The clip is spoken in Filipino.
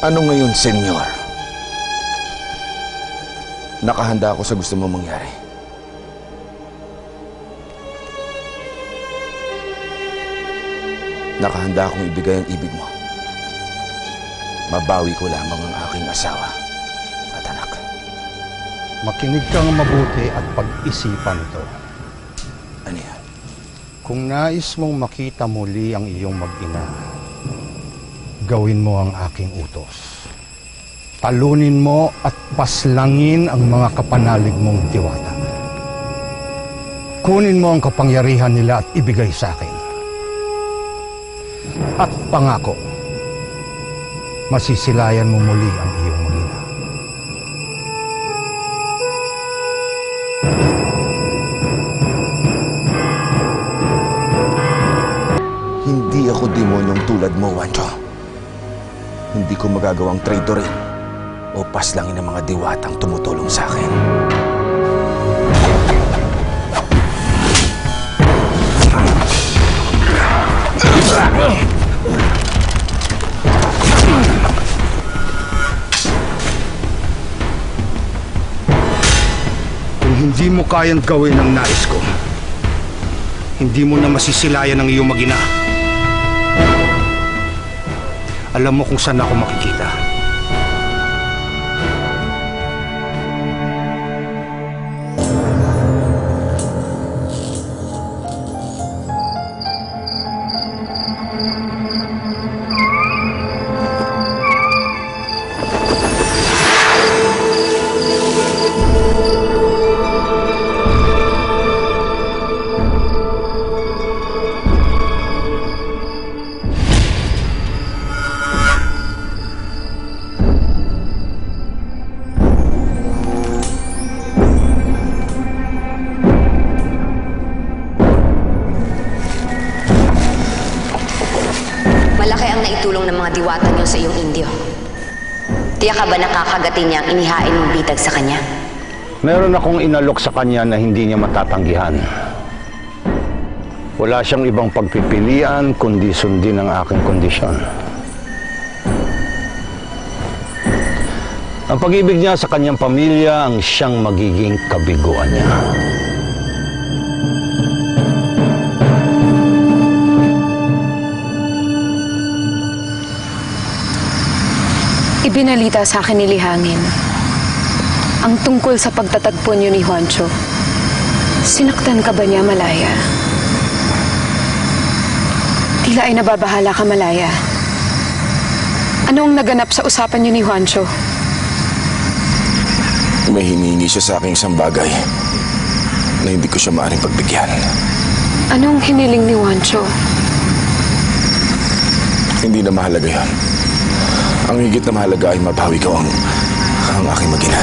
Ano ngayon, senyor? Nakahanda ako sa gusto mo mangyari. Nakahanda akong ibigay ang ibig mo. Mabawi ko lamang ang aking asawa at anak. Makinig kang mabuti at pag-isipan ito. Ano yan? Kung nais mong makita muli ang iyong mag-ina, gawin mo ang aking utos. Talunin mo at paslangin ang mga kapanalig mong diwata. Kunin mo ang kapangyarihan nila at ibigay sa akin. At pangako, masisilayan mo muli ang iyong mag-ina. Hindi ako demonyong tulad mo, Wancho. Hindi ko magagawang traitorin o paslangin ng mga diwatang tumutulong sa akin. Kung hindi mo kayang gawin ang nais ko, hindi mo na masisilayan ang iyong magina. Alam mo kung saan ako makikita. Malaki ang naitulong ng mga diwata niyo sa iyong Indio. Tiyak ka ba nakakagatin niya ang inihain mong bitag sa kanya? Meron akong inalok sa kanya na hindi niya matatanggihan. Wala siyang ibang pagpipilian kundi sundin ang aking kondisyon. Ang pag-ibig niya sa kanyang pamilya ang siyang magiging kabiguan niya. Ibinalita sa akin ni Lihangin ang tungkol sa pagtatagpo niyo ni Juancho. Sinaktan ka ba niya, Malaya? Tila ay nababahala ka, Malaya. Ano ang naganap sa usapan niyo ni Juancho? May hinihingi siya sa aking isang bagay na hindi ko siya maaaring pagbigyan. Anong hiniling ni Juancho? Hindi na mahalaga yan. Ang higit na mahalaga ay mabawi ko ang, ang aking magina.